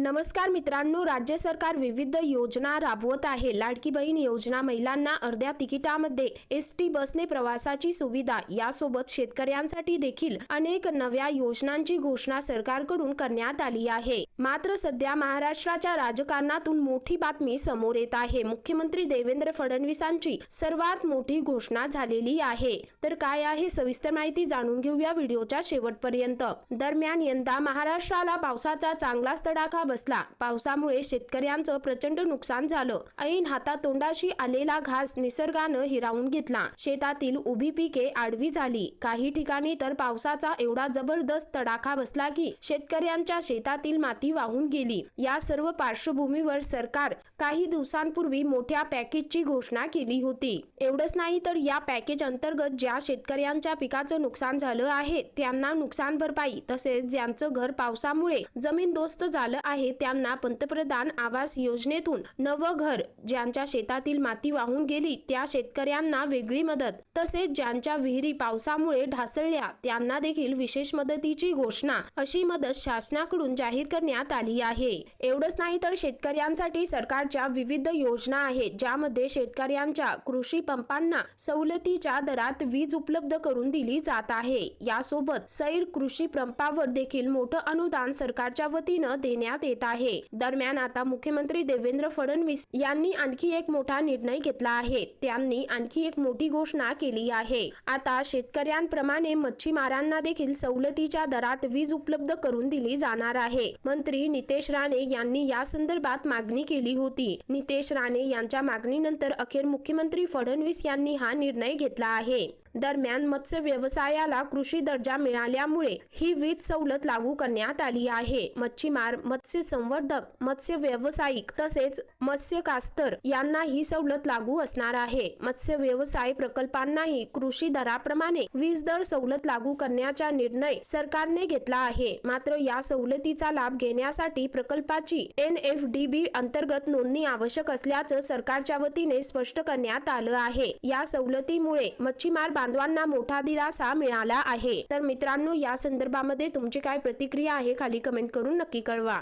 नमस्कार मित्रांनो राज्य सरकार विविध योजना राबवत आहे. लाडकी बहीण योजना महिलांना अर्ध्या तिकिटामध्ये एस टी बसने प्रवासाची सुविधा यासोबत शेतकऱ्यांसाठी देखील अनेक नव्या योजनांची घोषणा सरकारकडून करण्यात आली आहे. मात्र सध्या महाराष्ट्राच्या राजकारणातून मोठी बातमी समोर येत आहे. मुख्यमंत्री देवेंद्र फडणवीसांची सर्वात मोठी घोषणा झालेली आहे. तर काय आहे सविस्तर माहिती जाणून घेऊया व्हिडिओच्या शेवटपर्यंत. दरम्यान यंदा महाराष्ट्राला पावसाचा चांगलाच तडाखा बसला. पावसामुळे शेतकऱ्यांचं प्रचंड नुकसान झालं. ऐन हातातोंडाशी आलेला घास निसर्गानं हिरावून घेतला. शेतातील उभी पिके आडवी झाली. काही ठिकाणी तर पावसाचा एवढा जबरदस्त तडाखा बसला की शेतकऱ्यांच्या शेतातील माती वाहून गेली. या सर्व पार्श्वभूमीवर सरकार काही दिवसांपूर्वी मोठ्या पॅकेजची घोषणा केली होती. एवढंच नाही तर या पॅकेज अंतर्गत ज्या शेतकऱ्यांच्या पिकाचं नुकसान झालं आहे त्यांना नुकसान भरपाई तसेच ज्यांचं घर पावसामुळे जमीनदोस्त झालं आहे त्यांना पंतप्रधान आवास योजनेतून नवं घर ज्यांच्या शेतातील माती वाहून गेली त्या शेतकऱ्यांना वेगळी मदत. तसेच ज्यांच्या विहिरी पावसामुळे ढासळल्या त्यांना देखील विशेष मदतीची घोषणा अशी मदत शासनाकडून जाहीर करण्यात आली आहे. एवढंच नाही तर शेतकऱ्यांसाठी सरकारच्या विविध योजना आहेत ज्यामध्ये शेतकऱ्यांच्या कृषी पंपांना सवलतीच्या दरात वीज उपलब्ध करून दिली जात आहे. यासोबत सैर कृषी पंपावर देखील मोठं अनुदान सरकारच्या वतीनं देण्यात येत आहे. दरम्यान आता मुख्यमंत्री देवेंद्र फडणवीस यांनी आणखी एक मोठा निर्णय घेतला आहे. त्यांनी आणखी एक मोठी घोषणा केली आहे. आता शेतकऱ्यांप्रमाणे मच्छीमारांना देखील सवलतीच्या दरात वीज उपलब्ध करून दिली जाणार आहे. मंत्री नितेश राणे यांनी या संदर्भात मागणी केली होती. नितेश राणे यांच्या मागणीनंतर अखेर मुख्यमंत्री फडणवीस यांनी हा निर्णय घेतला आहे. दरम्यान मत्स्य व्यवसायाला कृषी दर्जा मिळाल्यामुळे ही वीज सवलत लागू करण्यात आली आहे. मच्छीमार मत्स्य संवर्धक मत्स्य व्यावसायिक तसेच मत्स्य कास्तर यांना ही सवलत लागू असणार आहे. मत्स्य व्यवसाय प्रकल्पांनाही कृषी दराप्रमाणे वीज दर सवलत लागू करण्याचा निर्णय सरकारने घेतला आहे. मात्र या सवलतीचा लाभ घेण्यासाठी प्रकल्पाची एन एफ डी बी अंतर्गत नोंदणी आवश्यक असल्याचं सरकारच्या वतीने स्पष्ट करण्यात आलं आहे. या सवलतीमुळे मच्छीमार बांधवांना मोठा दिलासा मिळाला आहे. तर मित्रांनो या संदर्भामध्ये तुमची काय प्रतिक्रिया आहे खाली कमेंट करून नक्की कळवा.